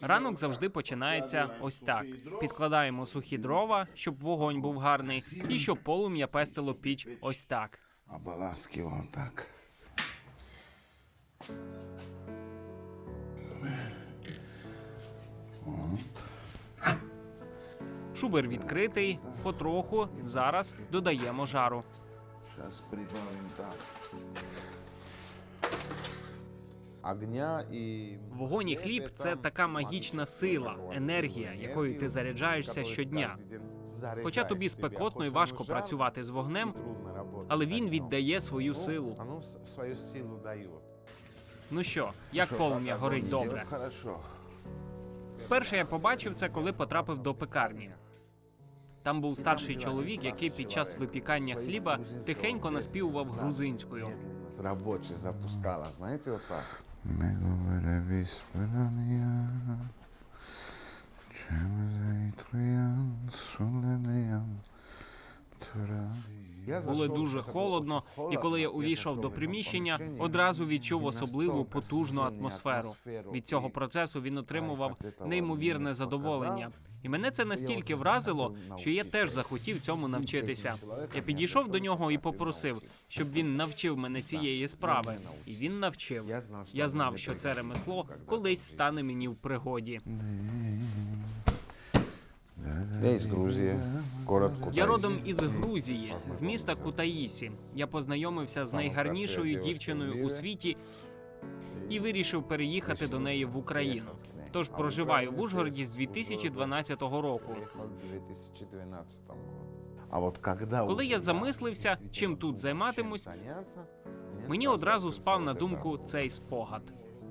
Ранок завжди починається ось так: підкладаємо сухі дрова, щоб вогонь був гарний, і щоб полум'я пестило піч ось так. Обаласкивал так. Шубер відкритий, потроху зараз додаємо жару. Сейчас прибавим так. Огня і Вогонь і хліб це така магічна сила, енергія, якою ти заряджаєшся щодня. Хоча тобі спекотно і важко працювати з вогнем, але він віддає свою силу. Свою силу дає. Ну що, як полум'я горить добре? Перше я побачив це, коли потрапив до пекарні. Там був старший чоловік, який під час випікання хліба тихенько наспівував грузинською. З робочі запускала, знаєте, от так. Не говоря віспирання, чим зайтруян, суленеян, Я Було дуже холодно, і коли я увійшов до приміщення, одразу відчув особливу потужну атмосферу. Від цього процесу він отримував неймовірне задоволення. І мене це настільки вразило, що я теж захотів цьому навчитися. Я підійшов до нього і попросив, щоб він навчив мене цієї справи. І він навчив. Я знав, що це ремесло колись стане мені в пригоді. Я із Грузії, коротко. Я родом із Грузії, з міста Кутаїсі. Я познайомився з найгарнішою дівчиною у світі і вирішив переїхати до неї в Україну. Тож проживаю в Ужгороді з 2012 року. Приїхав в 2012 году. А от Коли я замислився, чим тут займатимусь, Мені одразу спав на думку цей спогад.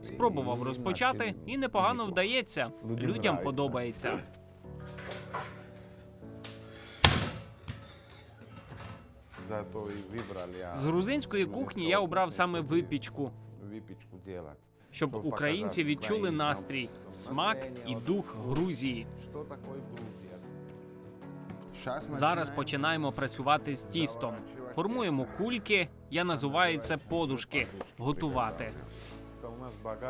Спробував розпочати, і непогано вдається. Людям подобається. З грузинської кухні я обрав саме випічку, випічку. Щоб українці відчули настрій, смак і дух Грузії. Зараз починаємо працювати з тістом. Формуємо кульки. Я називаю це подушки. Готувати.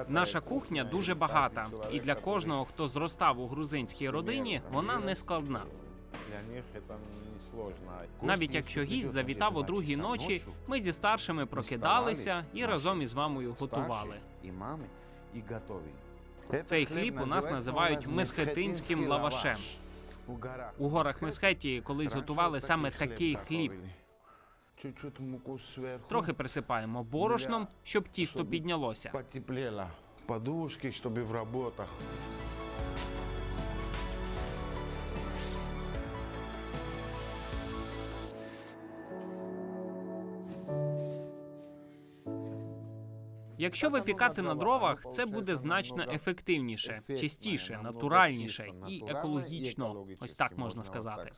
Наша кухня дуже багата, і для кожного, хто зростав у грузинській родині, вона не складна. Для них це не сложно. Навіть якщо гість завітав о другій ночі, ми зі старшими прокидалися і разом із мамою готували. І мами, і готові. Цей хліб у нас називають месхетинським лавашем. У горах Месхетії колись готували саме такий хліб. Трохи присипаємо борошном, щоб тісто піднялося. потеплело. Подушки, чтобы в работах. Якщо випікати на дровах, це буде значно ефективніше, чистіше, натуральніше і екологічно. Ось так можна сказати.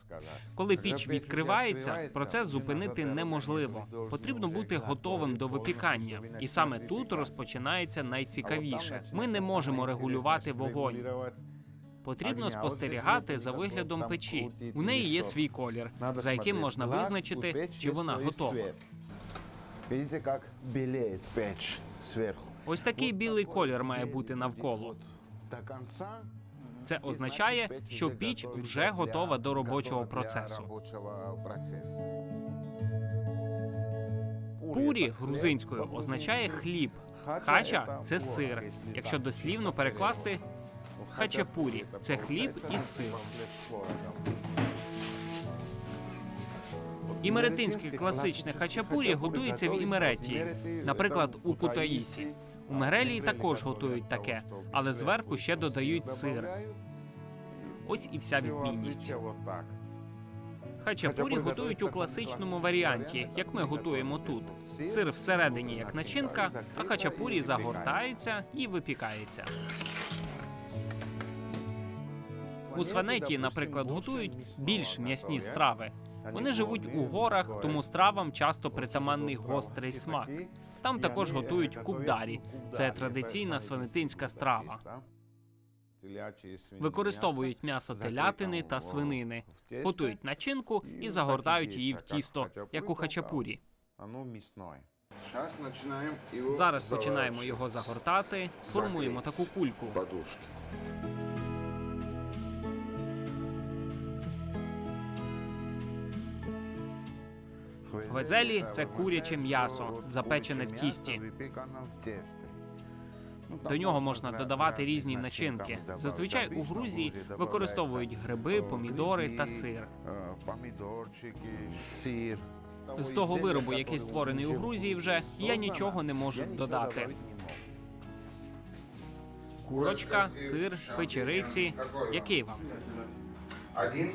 Коли піч відкривається, процес зупинити неможливо. Потрібно бути готовим до випікання, і саме тут розпочинається найцікавіше. Ми не можемо регулювати вогонь. Потрібно спостерігати за виглядом печі. У неї є свій колір, за яким можна визначити, чи вона готова. Видите, как белеет печь сверху. Ось такий білий колір має бути навколо. Це означає, що піч вже готова до робочого процесу. Пурі грузинською означає хліб. Хача це сир. Якщо дослівно перекласти, хачапурі це хліб із сиром. Імеретинське класичне хачапурі готується в Імеретії, наприклад, у Кутаїсі. У Мерелії також готують таке, але зверху ще додають сир. Ось і вся відмінність. Хачапурі готують у класичному варіанті, як ми готуємо тут. Сир всередині як начинка, а хачапурі загортається і випікається. У Сванеті, наприклад, готують більш м'ясні страви. Вони живуть у горах, тому стравам часто притаманний гострий смак. Там також готують кубдарі. Це традиційна свинетинська страва. Використовують м'ясо телятини та свинини, готують начинку і загортають її в тісто, як у хачапурі. Его Зараз починаємо його загортати, формуємо таку кульку. Гвезелі – це куряче м'ясо, запечене в тісті. До нього можна додавати різні начинки. Зазвичай у Грузії використовують гриби, помідори та сир. Сир. З того виробу, який створений у Грузії, вже я нічого не можу додати. Курочка, сир, печериці. Який вам? Один.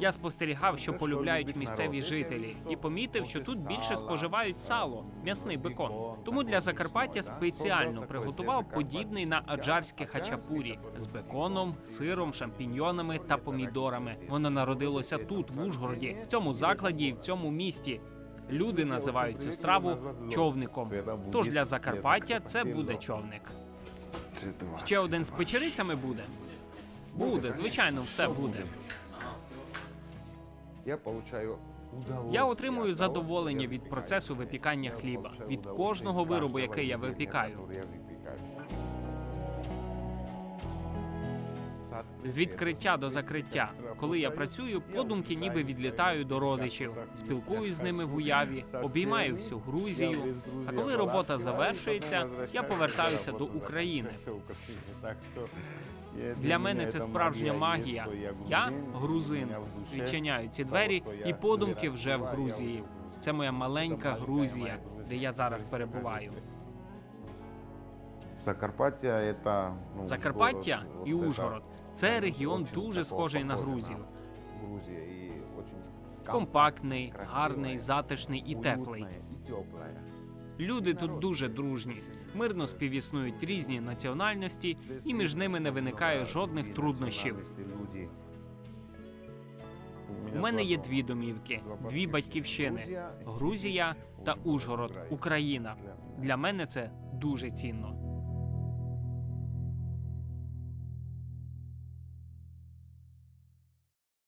Я спостерігав, що полюбляють місцеві жителі, і помітив, що тут більше споживають сало, м'ясний бекон. Тому для Закарпаття спеціально приготував подібний на аджарське хачапурі з беконом, сиром, шампіньйонами та помідорами. Воно народилося тут, в Ужгороді, в цьому закладі і в цьому місті. Люди називають цю страву човником. Тож для Закарпаття це буде човник. Ще один з печерицями буде. Буде, звичайно, все буде. Я получаю Я отримую задоволення від процесу випікання хліба, від кожного виробу, який я випікаю. З відкриття до закриття. Коли я працюю, подумки ніби відлітаю до родичів, спілкуюсь з ними в уяві, обіймаю всю Грузію. А коли робота завершується, я повертаюся до України. Для мене це справжня магія. Я грузин. Відчиняю ці двері, і подумки вже в Грузії. Це моя маленька Грузія, де я зараз перебуваю. Закарпаття это ну, Закарпаття і Ужгород це регіон дуже схожий на Грузію. Грузія і Компактний, гарний, затишний і теплий. Люди тут дуже дружні, мирно співіснують різні національності, і між ними не виникає жодних труднощів. У мене є дві домівки, дві батьківщини: Грузія та Ужгород, Україна. Для мене це дуже цінно.